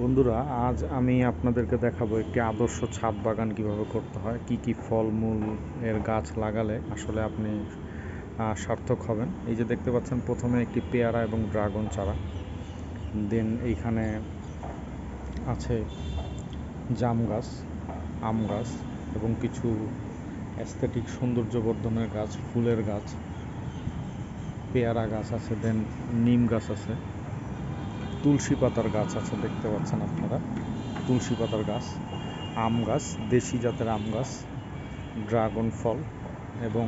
বন্ধুরা, আজ আমি আপনাদেরকে দেখাবো একটি আদর্শ ছাদ বাগান কীভাবে করতে হয়, কি কি ফলমূল এর গাছ লাগালে আসলে আপনি সার্থক হবেন। এই যে দেখতে পাচ্ছেন, প্রথমে একটি পেয়ারা এবং ড্রাগন চারা। দেন এইখানে আছে জাম গাছ, আম গাছ এবং কিছু অ্যাস্থেটিক সৌন্দর্যবর্ধনের গাছ, ফুলের গাছ, পেয়ারা গাছ আছে, দেন নিম গাছ আছে। তুলসী পাতার গাছ আছে, দেখতে পাচ্ছেন আপনারা। তুলসী পাতার গাছ, আম গাছ, দেশি জাতের আম গাছ, ড্রাগন ফল এবং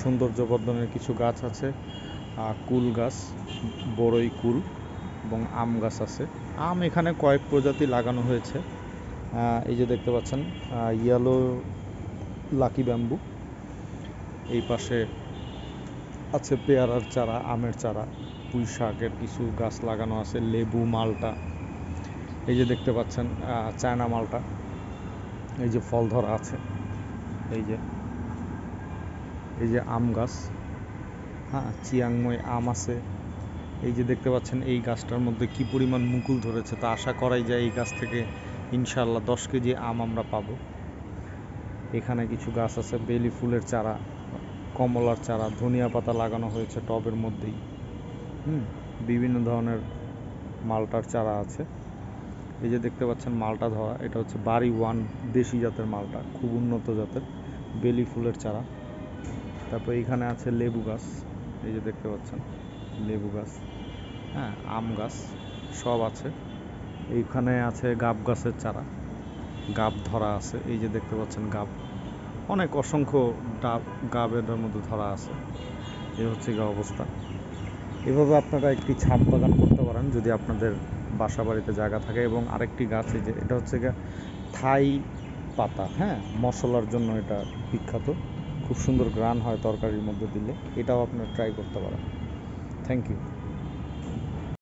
সৌন্দর্যবর্ধনের কিছু গাছ আছে। কুল গাছ, বড়ই কুল এবং আম গাছ আছে। আম এখানে কয়েক প্রজাতি লাগানো হয়েছে। এই যে দেখতে পাচ্ছেন ইয়েলো লাকি ব্যাম্বু এই পাশে আছে পেয়ারার চারা, আমের চারা। পুঁই শাকের কিছু গাছ লাগানো আছে, লেবু মালটা। এই যে দেখতে পাচ্ছেন চায়না মালটা। এই যে ফল ধরা আছে। এই যে এই যে আম গাছ। হ্যাঁ চিয়াংময় আম আছে। এই যে দেখতে পাচ্ছেন, এই গাছটার মধ্যে কি পরিমাণ মুকুল ধরেছে তা আশা করাই যায় এই গাছ থেকে। ইনশাল্লাহ দশ কেজি আম আমরা পাবো। এখানে কিছু গাছ আছে, বেলি ফুলের চারা, কমলার চারা, ধনিয়া পাতা লাগানো হয়েছে টবের মধ্যেই। হুম, বিভিন্ন ধরনের মালটার চারা আছে। এই যে দেখতে পাচ্ছেন মালটা ধরা এটা হচ্ছে বাড়ি ওয়ান দেশি জাতের মালটা, খুব উন্নত জাতের, বেলি ফুলের চারা। তারপর এখানে আছে লেবু গাছ, এই যে দেখতে পাচ্ছেন, লেবু গাছ হ্যাঁ আম গাছ, সব আছে। এইখানে আছে গাব গাছের চারা, গাব ধরা আছে, এই যে দেখতে পাচ্ছেন গাব। অনেক অসংখ্য ডাব গাবের মধ্যে ধরা আছে এই হচ্ছে গা অবস্থা। এভাবে আপনারা একটি ছাদ বাগান করতে পারেন যদি আপনাদের বাসা বাড়িতে জায়গা থাকে এবং আরেকটি গাছ যে, এটা হচ্ছে থাই পাতা হ্যাঁ? মশলার জন্য এটা বিখ্যাত। খুব সুন্দর গ্রান হয় তরকারির মধ্যে দিলে। এটাও আপনারা ট্রাই করতে পারেন। Thank you